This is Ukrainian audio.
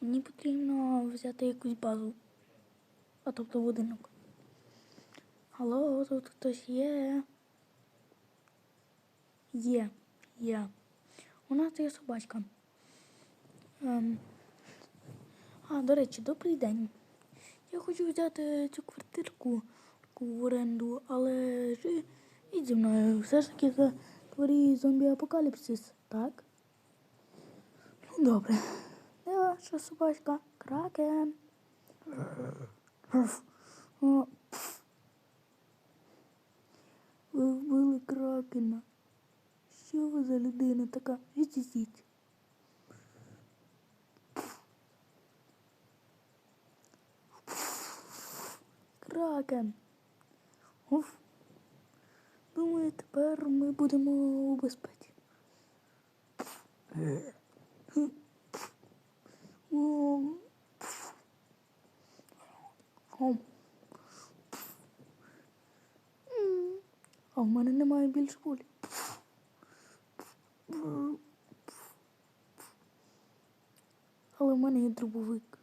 Мені потрібно взяти якусь базу. А тобто будинок. Алло, тут хтось є. Є, є. У нас є собачка. Ем. А, до речі, добрий день. Я хочу взяти цю квартирку в оренду, але ж зі мною. Все ж таки за творі зомбі-апокаліпсис, так? Ну, добре. Де ваша собачка? Кракен. Ви вбили кракена. Що ви за людина така? Відійдіть. Кракен. Уф. Думаю, тепер ми будемо у безпеці. А в мене немає більше болі. Але в мене є дробовик.